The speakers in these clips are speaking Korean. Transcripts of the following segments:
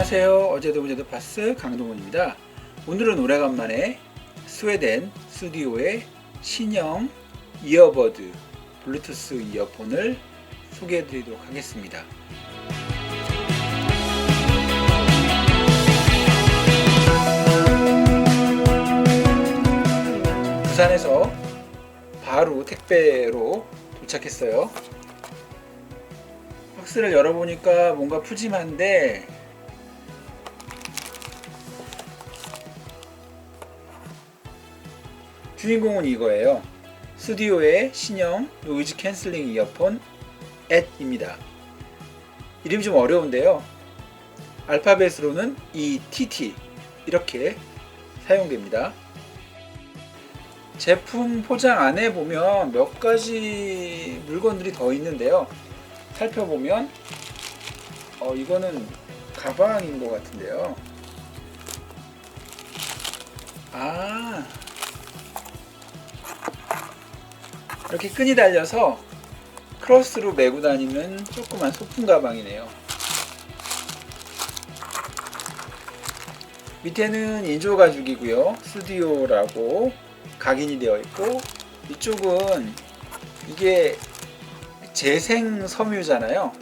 안녕하세요. 어제도 어제도 파스 강동원입니다. 오늘은 오래간만에 스웨덴 스튜디오의 신형 이어버드 블루투스 이어폰을 소개해 드리도록 하겠습니다. 부산에서 바로 택배로 도착했어요. 박스를 열어보니까 뭔가 푸짐한데 주인공은 이거예요. 스튜디오의 신형 노이즈 캔슬링 이어폰 앳입니다. 이름이 좀 어려운데요. 알파벳으로는 ETT 이렇게 사용됩니다. 제품 포장 안에 보면 몇 가지 물건들이 더 있는데요. 살펴보면 어 이거는 가방인 것 같은데요. 아 이렇게 끈이 달려서 크로스로 메고 다니는 조그만 소품 가방이네요. 밑에는 인조 가죽이고요. 스튜디오라고 각인이 되어 있고 이쪽은 이게 재생 섬유잖아요.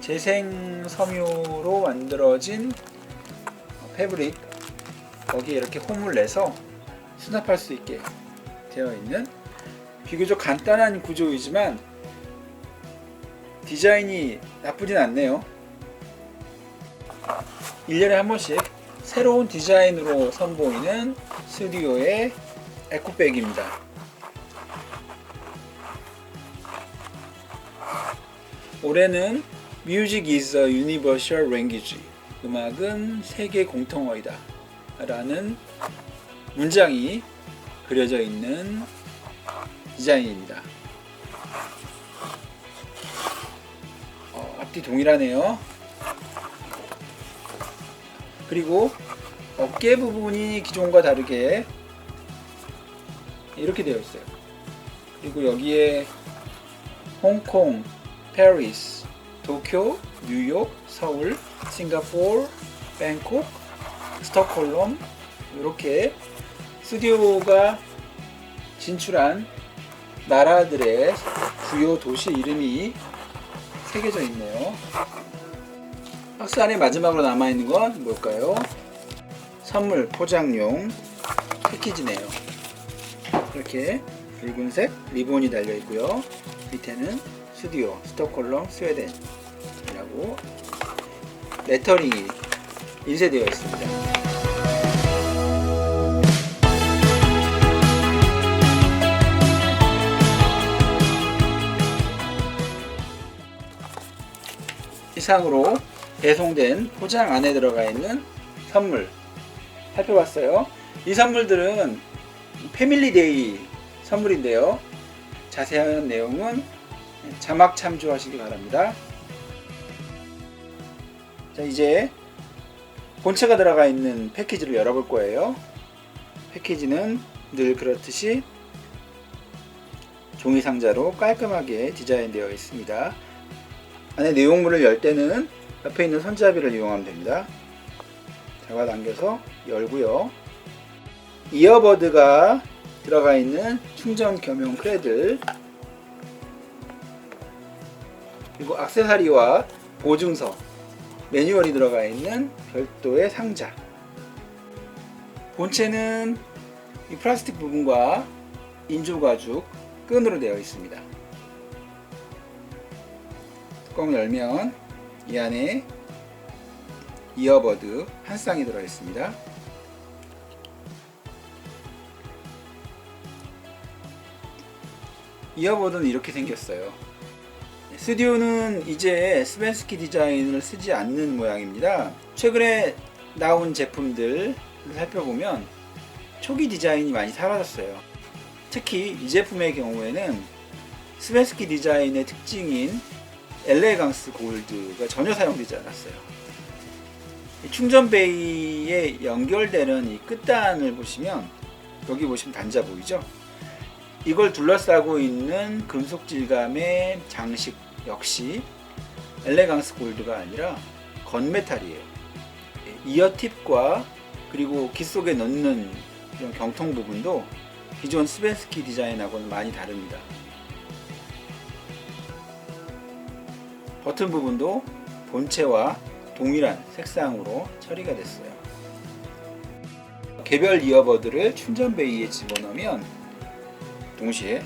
재생 섬유로 만들어진 패브릭 거기에 이렇게 홈을 내서 수납할 수 있게 되어 있는 비교적 간단한 구조이지만 디자인이 나쁘진 않네요. 1년에 한 번씩 새로운 디자인으로 선보이는 스튜디오의 에코백입니다. 올해는 Music is a Universal Language. 음악은 세계 공통어이다. 라는 문장이 그려져 있는 디자인입니다. 어, 앞뒤 동일하네요. 그리고 어깨 부분이 기존과 다르게 이렇게 되어 있어요. 그리고 여기에 홍콩, 페리스, 도쿄, 뉴욕, 서울, 싱가포르, 뱅콕, 스톡홀름 이렇게 스튜디오가 진출한 나라들의 주요 도시 이름이 새겨져 있네요. 박스 안에 마지막으로 남아있는 건 뭘까요? 선물 포장용 패키지네요. 이렇게 붉은색 리본이 달려 있고요. 밑에는 스튜디오 스톡홀름 스웨덴이라고 레터링이 인쇄되어 있습니다. 이상으로 배송된 포장 안에 들어가 있는 선물 살펴봤어요. 이 선물들은 패밀리데이 선물인데요. 자세한 내용은 자막 참조하시기 바랍니다. 자, 이제 본체가 들어가 있는 패키지를 열어볼 거예요. 패키지는 늘 그렇듯이 종이 상자로 깔끔하게 디자인되어 있습니다. 안에 내용물을 열 때는 옆에 있는 손잡이를 이용하면 됩니다. 잡아당겨서 열고요. 이어버드가 들어가 있는 충전 겸용 크레들 그리고 악세사리와 보증서 매뉴얼이 들어가 있는 별도의 상자 본체는 이 플라스틱 부분과 인조 가죽 끈으로 되어 있습니다. 뚜껑을 열면 이 안에 이어버드 한 쌍이 들어 있습니다. 이어버드는 이렇게 생겼어요. 스튜디오는 이제 스벤스키 디자인을 쓰지 않는 모양입니다. 최근에 나온 제품들을 살펴보면 초기 디자인이 많이 사라졌어요. 특히 이 제품의 경우에는 스벤스키 디자인의 특징인 엘레강스 골드가 전혀 사용되지 않았어요. 충전 베이에 연결되는 이 끝단을 보시면 여기 보시면 단자 보이죠? 이걸 둘러싸고 있는 금속 질감의 장식 역시 엘레강스 골드가 아니라 건메탈이에요. 이어 팁과 그리고 귀 속에 넣는 이런 경통 부분도 기존 스벤스키 디자인하고는 많이 다릅니다. 버튼 부분도 본체와 동일한 색상으로 처리가 됐어요. 개별 이어버드를 충전 베이에 집어넣으면 동시에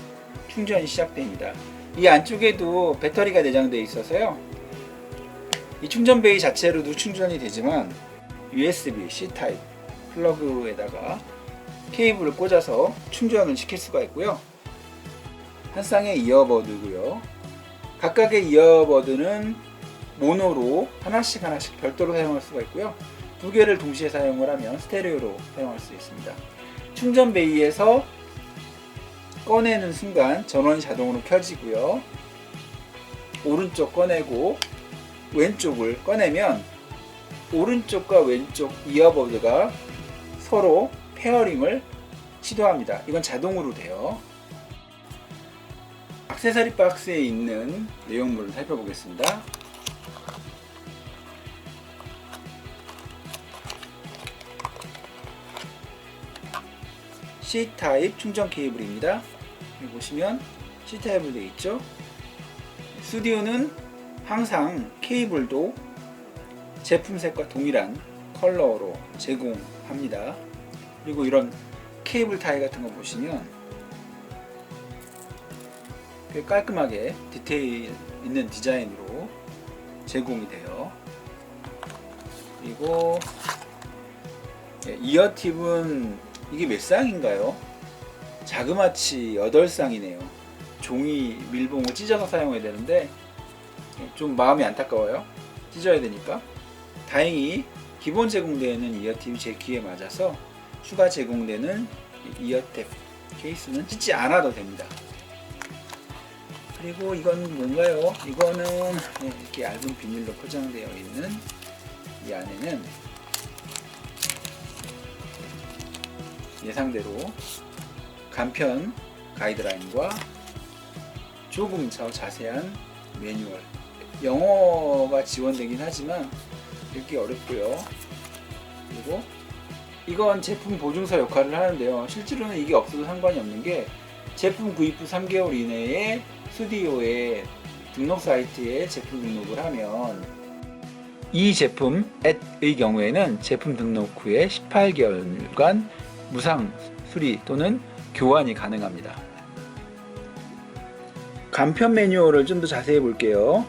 충전이 시작됩니다. 이 안쪽에도 배터리가 내장되어 있어서요. 이 충전 베이 자체로도 충전이 되지만 USB C 타입 플러그에다가 케이블을 꽂아서 충전을 시킬 수가 있고요. 한 쌍의 이어버드고요. 각각의 이어버드는 모노로 하나씩 하나씩 별도로 사용할 수가 있고요. 두 개를 동시에 사용을 하면 스테레오로 사용할 수 있습니다. 충전 베이에서 꺼내는 순간 전원이 자동으로 켜지고요. 오른쪽 꺼내고 왼쪽을 꺼내면 오른쪽과 왼쪽 이어버드가 서로 페어링을 시도합니다. 이건 자동으로 돼요. 액세서리 박스에 있는 내용물을 살펴보겠습니다. C타입 충전 케이블입니다. 여기 보시면 C타입으로 되어 있죠. 스튜디오는 항상 케이블도 제품색과 동일한 컬러로 제공합니다. 그리고 이런 케이블 타이 같은 거 보시면 꽤 깔끔하게 디테일 있는 디자인으로 제공이 돼요. 그리고 예, 이어팁은 이게 몇 쌍인가요? 자그마치 8쌍이네요. 종이 밀봉을 찢어서 사용해야 되는데 좀 마음이 안타까워요. 찢어야 되니까. 다행히 기본 제공되는 이어팁이 제 귀에 맞아서 추가 제공되는 이어탭 케이스는 찢지 않아도 됩니다. 그리고 이건 뭔가요? 이거는 네, 이렇게 얇은 비닐로 포장되어 있는 이 안에는 예상대로 간편 가이드라인과 조금 더 자세한 매뉴얼. 영어가 지원되긴 하지만 읽기 어렵고요. 그리고 이건 제품 보증서 역할을 하는데요. 실제로는 이게 없어도 상관이 없는 게 제품 구입 후 3개월 이내에 스튜디오의 등록 사이트에 제품 등록을 하면 이 제품 의 경우에는 제품 등록 후에 18개월간 무상 수리 또는 교환이 가능합니다. 간편 매뉴얼을 좀 더 자세히 볼게요.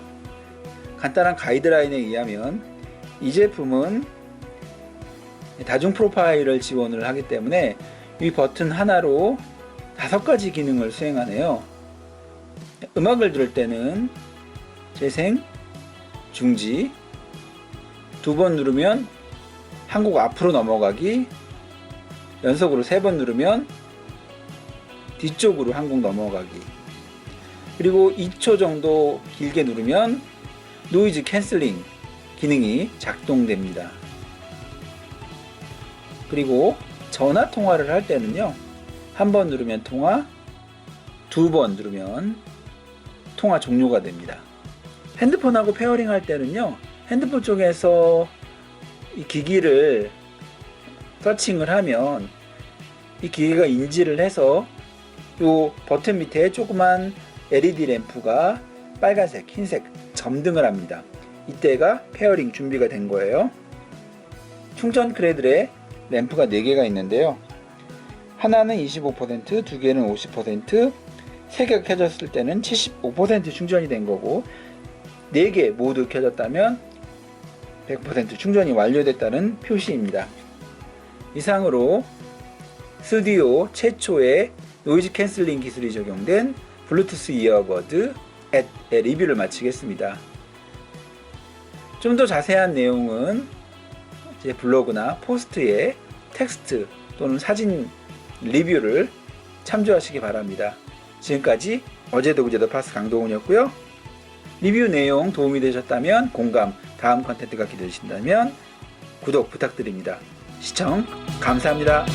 간단한 가이드라인에 의하면 이 제품은 다중 프로파일을 지원을 하기 때문에 이 버튼 하나로 다섯 가지 기능을 수행하네요. 음악을 들을 때는 재생, 중지, 두 번 누르면 한 곡 앞으로 넘어가기, 연속으로 세 번 누르면 뒤쪽으로 한 곡 넘어가기, 그리고 2초 정도 길게 누르면 노이즈 캔슬링 기능이 작동됩니다. 그리고 전화 통화를 할 때는요, 한 번 누르면 통화, 두 번 누르면 통화 종료가 됩니다. 핸드폰하고 페어링 할 때는요, 핸드폰 쪽에서 이 기기를 서칭을 하면 이 기계가 인지를 해서 이 버튼 밑에 조그만 LED 램프가 빨간색, 흰색 점등을 합니다. 이때가 페어링 준비가 된 거예요. 충전 크레들에 램프가 4개가 있는데요. 하나는 25%, 두 개는 50%, 세 개가 켜졌을 때는 75% 충전이 된 거고, 4개 모두 켜졌다면 100% 충전이 완료됐다는 표시입니다. 이상으로 스튜디오 최초의 노이즈 캔슬링 기술이 적용된 블루투스 이어버드 의 리뷰를 마치겠습니다. 좀 더 자세한 내용은 제 블로그나 포스트에 텍스트 또는 사진 리뷰를 참조하시기 바랍니다. 지금까지 어제도 그제도 파스 강동훈이었고요. 리뷰 내용 도움이 되셨다면 공감, 다음 컨텐츠가 기대되신다면 구독 부탁드립니다. 시청 감사합니다.